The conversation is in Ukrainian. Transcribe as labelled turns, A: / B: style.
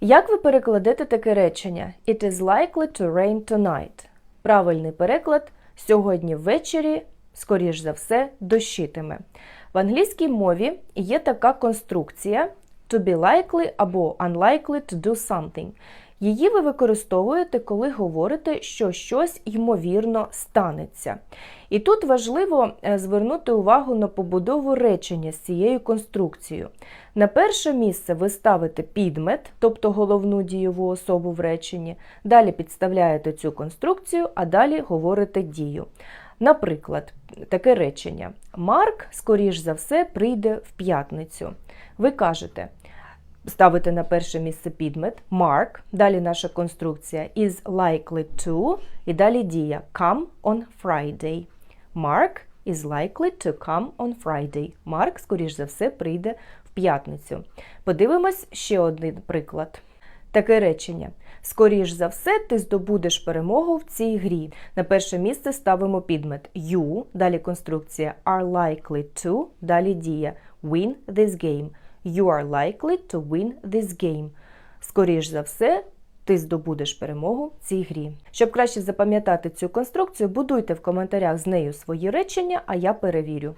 A: Як ви перекладете таке речення? It is likely to rain tonight. Правильний переклад сьогодні ввечері, скоріш за все, дощитиме. В англійській мові є така конструкція to be likely або unlikely to do something. Її ви використовуєте, коли говорите, що щось ймовірно станеться. І тут важливо е, звернути увагу на побудову речення з цією конструкцією. На перше місце ви ставите підмет, тобто головну дієву особу в реченні, далі підставляєте цю конструкцію, а далі говорите дію. Наприклад, таке речення: Марк, скоріш за все, прийде в п'ятницю. Ви кажете, ставите на перше місце підмет Mark, далі наша конструкція is likely to, і далі дія come on Friday. Mark is likely to come on Friday. Марк, скоріш за все, прийде в п'ятницю. Подивимось ще один приклад. Таке речення. Скоріш за все, ти здобудеш перемогу в цій грі. На перше місце ставимо підмет you, далі конструкція are likely to, далі дія win this game. You are likely to win this game. Скоріш за все, ти здобудеш перемогу в цій грі. Щоб краще запам'ятати цю конструкцію, будуйте в коментарях з нею свої речення, а я перевірю.